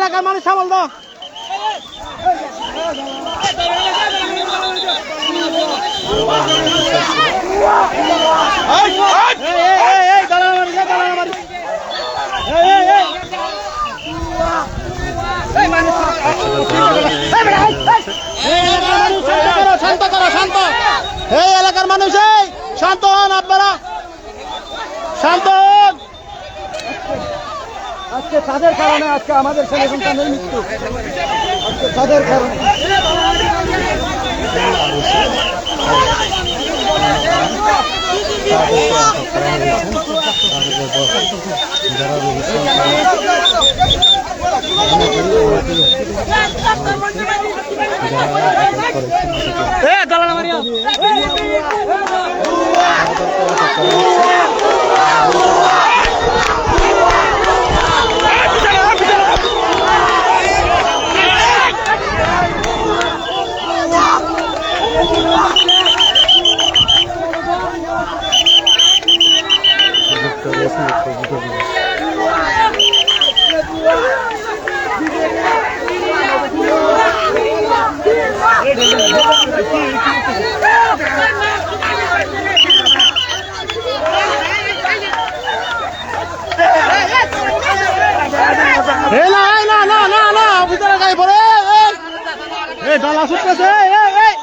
এলাকার মানুষ সামাল দাও। শান্ত করো, শান্ত এই এলাকার মানুষ শান্ত হন আপনারা। শান্ত আজকে তাদের কারণে আজকে আমাদের ছেলে সন্তানের মৃত্যু। আজকে তাদের কারণে। এ না এই না না না না ভিতরে পড়ে এই। এই ডালা ছুটতেছে এই এই।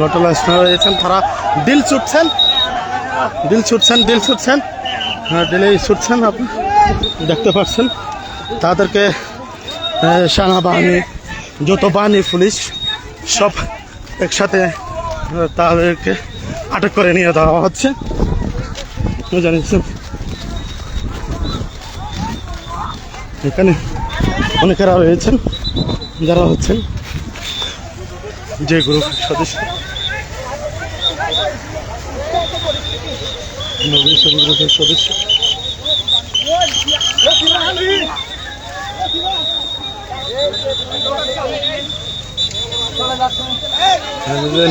ঘটনাস্থলে রয়েছেন, তারা দিল ছুটছেন। দিল ছুটছেন দিল ছুটছেন। হ্যাঁ দিলেই ছুটছেন আপনি, দেখতে পাচ্ছেন। তাদেরকে সেনাবাহিনী যত বাহিনী, পুলিশ সব একসাথে তাদেরকে আটক করে নিয়ে দেওয়া হচ্ছে। জানিয়েছেন এখানে অনেকেরা রয়েছেন, যারা হচ্ছেন যে গ্রুপ সদস্য। নবীন গ্রুপের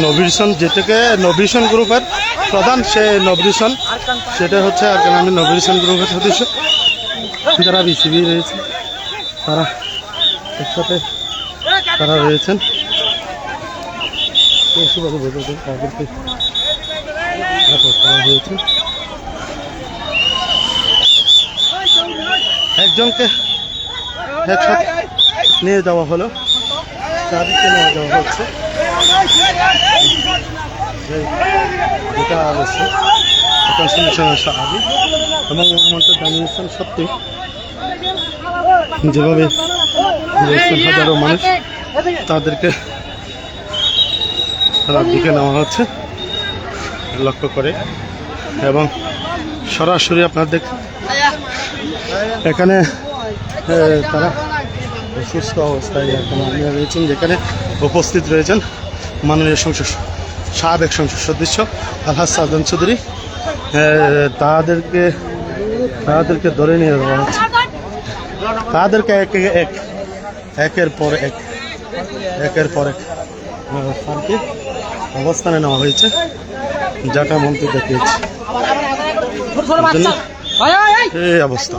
নবীরসন, যেটাকে নবীরসন গ্রুপের প্রধান, সে নবীরসন, সেটা হচ্ছে আর আমি নবীরসন গ্রুপের সদস্য। যারা বিসিবি রয়েছে, তারা একসাথে তারা রয়েছেন। তাদেরকে হয়েছে। একজনকে নিয়ে যাওয়া হলো। তাদেরকে নিয়ে যাওয়া হচ্ছে। যেটা অবশ্য এবং মন্ত্র জানিয়েছেন সত্যি যেভাবে হাজারো মানুষ, তাদেরকে দিকে নেওয়া হচ্ছে, লক্ষ্য করে। এবং সরাসরি আপনাদের এখানে তারা সুস্থ অবস্থায় এখন আপনারা রয়েছেন, যেখানে উপস্থিত রয়েছেন মাননীয় সংসদ সাবেক সংসদ সদস্য আলহাজ সাজান চৌধুরী। তাদেরকে তাদেরকে ধরে নিয়ে যাওয়া হচ্ছে। তাদেরকে এক এক একের পর এক। একের পর এক। স্থানকে অবস্থানে নেওয়া হয়েছে। যাটা মন্ত্রী দেখিয়েছে। এই অবস্থা।